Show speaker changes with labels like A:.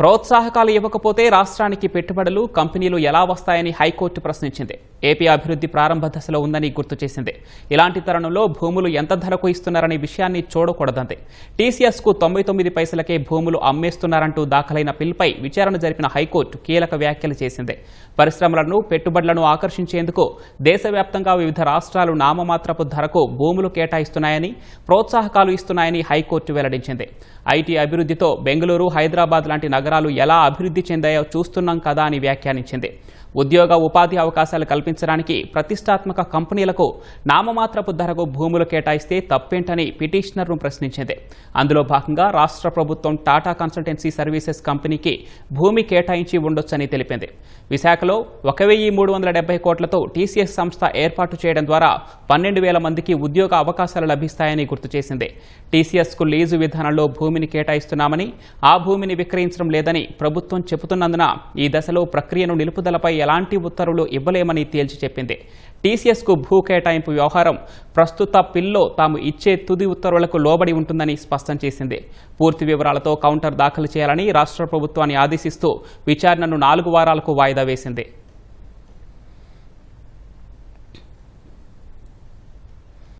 A: ప్రోత్సాహకాలు ఇవ్వకపోతే రాష్ట్రానికి పెట్టుబడులు కంపెనీలు ఎలా వస్తాయని హైకోర్టు ప్రశ్నించింది. ఏపీ అభివృద్ధి ప్రారంభ దశలో ఉందని గుర్తు చేసింది. ఇలాంటి తరుణంలో భూములు ఎంత ధరకు ఇస్తున్నారనే విషయాన్ని చూడకూడదంది. టీసీఎస్కు తొంభై తొమ్మిది పైసలకే భూములు అమ్మేస్తున్నారంటూ దాఖలైన పిల్పై విచారణ జరిపిన హైకోర్టు కీలక వ్యాఖ్యలు చేసింది. పరిశ్రమలను పెట్టుబడులను ఆకర్షించేందుకు దేశవ్యాప్తంగా వివిధ రాష్ట్రాలు నామమాత్రపు ధరకు భూములు కేటాయిస్తున్నాయని ప్రోత్సాహకాలు ఇస్తున్నాయని హైకోర్టు వెల్లడించింది. ఐటీ అభివృద్ధితో బెంగళూరు హైదరాబాద్ లాంటి నగరాలు ఎలా అభివృద్ధి చెందాయో చూస్తున్నాం కదా అని వ్యాఖ్యానించింది. ఉద్యోగ ఉపాధి అవకాశాలు కల్పించడానికి ప్రతిష్టాత్మక కంపెనీలకు నామమాత్రపు ధరకు భూములు కేటాయిస్తే తప్పేంటని పిటిషనర్ను ప్రశ్నించింది. అందులో భాగంగా రాష్ట్ర ప్రభుత్వం టాటా కన్సల్టెన్సీ సర్వీసెస్ కంపెనీకి భూమి కేటాయించి ఉండొచ్చని తెలిపింది. విశాఖలో ఒక వెయ్యి మూడు వందల డెబ్బై కోట్లతో టీసీఎస్ సంస్థ ఏర్పాటు చేయడం ద్వారా పన్నెండు వేల మందికి ఉద్యోగ అవకాశాలు లభిస్తాయని గుర్తు చేసింది. టీసీఎస్కు లీజు విధానంలో భూమిని కేటాయిస్తున్నామని ఆ భూమిని విక్రయించడం లేదని ప్రభుత్వం చెబుతున్నందున ఈ దశలో ప్రక్రియను నిలుపుదలపై ఎలాంటి ఉత్తర్వులు ఇవ్వలేమని తేల్చి చెప్పింది. టీసీఎస్కు భూ కేటాయింపు వ్యవహారం ప్రస్తుత పిల్లో తాము ఇచ్చే తుది ఉత్తర్వులకు లోబడి ఉంటుందని స్పష్టం చేసింది. పూర్తి వివరాలతో కౌంటర్ దాఖలు చేయాలని రాష్ట్ర ప్రభుత్వాన్ని ఆదేశిస్తూ విచారణను నాలుగు వారాలకు వాయిదా వేసింది.